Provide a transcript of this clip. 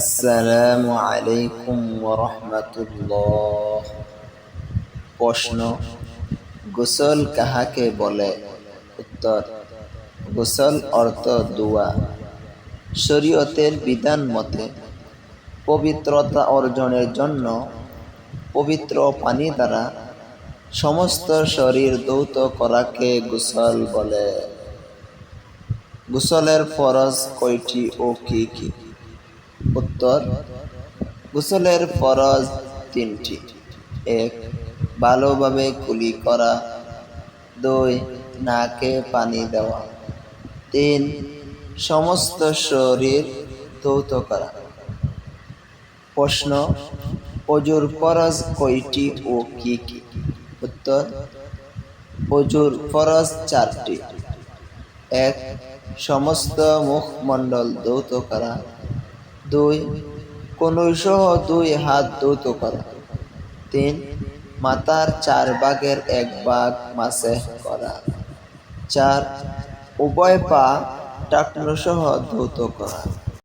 আসসালামু আলাইকুম রহমতুল্লাহ প্রশ্ন, গোসল কাহাকে বলে? উত্তর, গোসল অর্থ দোয়া। শরীয়তের বিধান মতে, পবিত্রতা অর্জনের জন্য পবিত্র পানি দ্বারা সমস্ত শরীর দৌত করাকে গোসল বলে। গোসলের ফরজ কয়টি ও কি কি? উত্তর। গোসলের ফরজ তিনটি। এক, ভালোভাবে কুলি করা। দুই, নাকে পানি দেওয়া। তিন, সমস্ত শরীর ধৌত করা। প্রশ্ন, অজুর ফরজ কয়টি ও কি কি? উত্তর, অজুর ফরজ চারটি। এক, সমস্ত মুখমণ্ডল দৌত করা। দুই। কনুইসহ দুই হাত দৌত করা। তিন। মাতার চার ভাগের এক ভাগ মাসে করা। চার। উভয় পা টাকনুসহ দ্রুত করা।